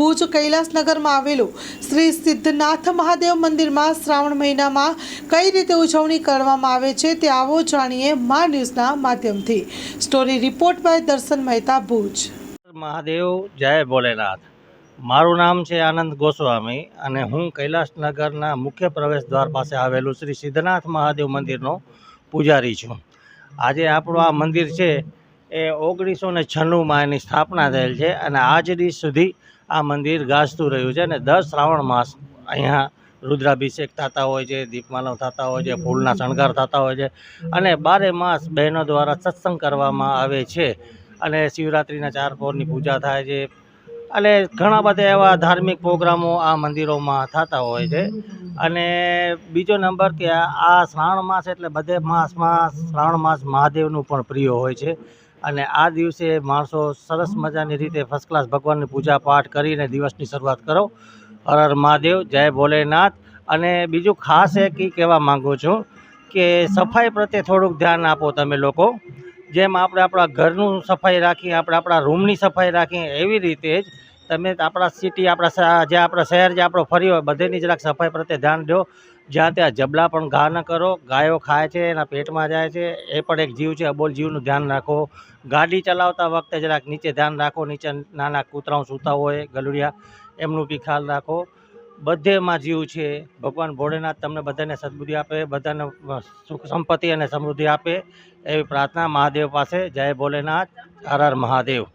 ભુજ કૈલાસનગરમાં આવેલું શ્રી સિદ્ધનાથ મહાદેવ મંદિરમાં શ્રાવણ મહિનામાં કઈ રીતે ઉજવણી કરવામાં આવે છે તે આવો જાણીએ મા ન્યૂઝના માધ્યમથી. સ્ટોરી રિપોર્ટ બાય દર્શન મહેતા ભુજ. મહાદેવ, જય ભોલેનાથ. મારું નામ છે આનંદ ગોસ્વામી અને હું કૈલાસનગરના મુખ્ય પ્રવેશ દ્વાર પાસે આવેલું શ્રી સિદ્ધનાથ મહાદેવ મંદિરનો પૂજારી છું. આજે આપણું આ મંદિર છે એ ઓગણીસો ને છન્નુંમાં એની સ્થાપના થયેલ છે અને આજ દિવસ સુધી આ મંદિર ગાજતું રહ્યું છે અને દર શ્રાવણ માસ અહીંયા રુદ્રાભિષેક થતા હોય છે, દીપમાલવ થતા હોય છે, ફૂલના શણગાર થતા હોય છે અને બારે માસ બહેનો દ્વારા સત્સંગ કરવામાં આવે છે અને શિવરાત્રિના ચાર પહોરની પૂજા થાય છે અને ઘણા બધા એવા ધાર્મિક પ્રોગ્રામો આ મંદિરોમાં થતા હોય છે અને બીજો નંબર કે આ શ્રાવણ માસ એટલે બધે માસમાં શ્રાવણ માસ મહાદેવનું પણ પ્રિય હોય છે અને આ દિવસે માણસો સરસ મજાની રીતે ફર્સ્ટ ક્લાસ ભગવાનની પૂજા પાઠ કરીને દિવસની શરૂઆત કરો. હર હર મહાદેવ, જય ભોલેનાથ. અને બીજું ખાસ એ કહેવા માગું છું કે સફાઈ પ્રત્યે થોડુંક ધ્યાન આપો તમે લોકો. જેમ આપણે આપણા ઘરનું સફાઈ રાખીએ, આપણે આપણા રૂમની સફાઈ રાખીએ, એવી રીતે જ તમે આપણા સિટી આપણા જે આપણા શહેર, જે આપણો ફર્યો હોય, બધેની જરાક સફાઈ પ્રત્યે ધ્યાન દો. જ્યાં ત્યાં જબલા પણ ઘા ન કરો, ગાયો ખાય છે, એના પેટમાં જાય છે, એ પણ એક જીવ છે, અબોલ જીવનું ધ્યાન રાખો. ગાડી ચલાવતા વખતે જરાક નીચે ધ્યાન રાખો, નીચે નાના કૂતરાઓ સૂતા હોય, ગલુડિયા, એમનું બી ખ્યાલ રાખો. બધેમાં જીવ છે. ભગવાન ભોળેનાથ તમને બધાને સદબુદ્ધિ આપે, બધાને સુખ સંપત્તિ અને સમૃદ્ધિ આપે, એવી પ્રાર્થના મહાદેવ પાસે. જય ભોલેનાથ. હર હર મહાદેવ.